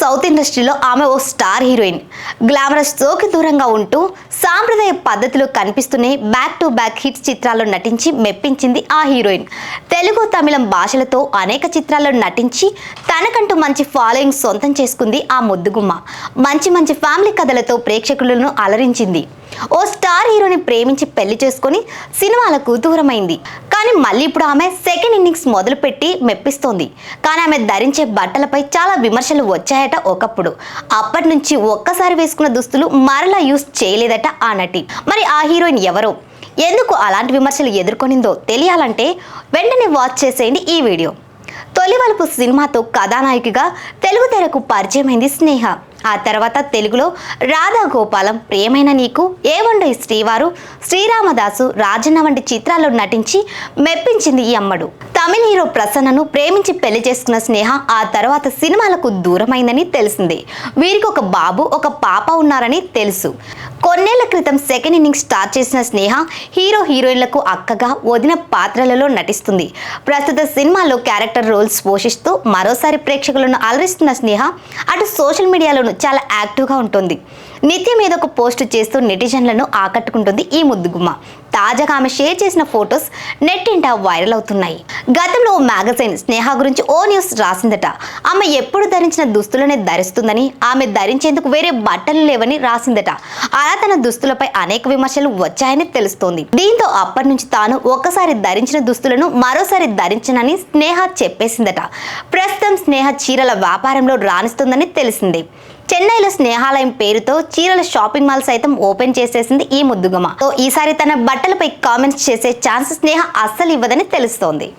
South ఇండస్ట్రీలో ఆమె ఓ స్టార్ హీరోయిన్. గ్లామరస్ తోకి దూరంగా ఉంటూ సాంప్రదాయ పద్ధతిలో కనిపిస్తూనే బ్యాక్ టు బ్యాక్ హిట్స్ చిత్రాల్లో నటించి మెప్పించింది ఆ హీరోయిన్. తెలుగు తమిళం భాషలతో అనేక చిత్రాల్లో నటించి తనకంటూ మంచి ఫాలోయింగ్ సొంతం చేసుకుంది ఆ ముద్దుగుమ్మ. మంచి మంచి ఫ్యామిలీ కథలతో ప్రేక్షకులను అలరించింది. ఓ స్టార్ హీరోని ప్రేమించి పెళ్ళి చేసుకొని సినిమాలకు దూరమైంది కానీ మళ్ళీ ఇప్పుడు ఆమె సెకండ్ ఇన్నింగ్స్ మొదలుపెట్టి మెప్పిస్తోంది. కానీ ఆమె ధరించే బట్టలపై చాలా విమర్శలు వచ్చాయట ఒకప్పుడు. అప్పటి నుంచి ఒక్కసారి వేసుకున్న దుస్తులు మరలా యూస్ చేయలేదట ఆ నటి. మరి ఆ హీరోయిన్ ఎవరో? ఎందుకు అలాంటి విమర్శలు ఎదుర్కొనిందో తెలియాలంటే వెంటనే వాచ్ చేసేయండి ఈ వీడియో. తొలివలుపు సినిమాతో కథానాయికగా తెలుగు తెరకు పరిచయమైంది స్నేహ. ఆ తర్వాత తెలుగులో రాధా గోపాలం ప్రియమైన నీకు ఏవండో శ్రీవారు శ్రీరామదాసు రాజన్న వంటి చిత్రాల్లో నటించి మెప్పించింది ఈ అమ్మడు. తమిళ హీరో ప్రసన్నను ప్రేమించి పెళ్ళి చేసుకున్న స్నేహ ఆ తర్వాత సినిమాలకు దూరమైందని తెలిసింది. వీరికి ఒక బాబు ఒక పాప ఉన్నారని తెలుసు. కొన్నేళ్ళ క్రితం సెకండ్ ఇన్నింగ్స్ స్టార్ట్ చేసిన స్నేహ హీరో హీరోయిన్లకు అక్కగా వదిన పాత్రలలో నటిస్తుంది. ప్రస్తుత సినిమాలో క్యారెక్టర్ రోల్స్ పోషిస్తూ మరోసారి ప్రేక్షకులను అలరిస్తున్న స్నేహ అటు సోషల్ మీడియాలోనూ చాలా యాక్టివ్గా ఉంటుంది. నిత్యం ఏదో ఒక పోస్ట్ చేస్తూ నెటిజన్లను ఆకట్టుకుంటుంది ఈ ముద్దుగుమ్మ తాజాగా ఆమె షేర్ చేసిన ఫొటోస్ నెట్టింట వైరల్ అవుతున్నాయి. గతంలో ఓ మ్యాగజైన్ స్నేహ గురించి ఓ న్యూస్ రాసిందట. ఆమె ఎప్పుడు ధరించిన దుస్తులనే ధరిస్తుందని ఆమె ధరించేందుకు వేరే బట్టలు లేవని రాసిందట. అలా తన దుస్తులపై అనేక విమర్శలు వచ్చాయని తెలుస్తోంది. దీంతో అప్పటి నుంచి తాను ఒక్కసారి ధరించిన దుస్తులను మరోసారి ధరించనని స్నేహ చెప్పేసిందట. ప్రస్తుతం స్నేహ చీరల వ్యాపారంలో రాణిస్తుందని తెలిసింది. చెన్నైలో స్నేహాలయం పేరుతో చీరల షాపింగ్ మాల్ సైతం ఓపెన్ చేసేసింది ఈ ముద్దుగమ. సో ఈసారి తన బట్టలపై కామెంట్స్ చేసే ఛాన్స్ స్నేహ అస్సలు ఇవ్వదని తెలుస్తోంది.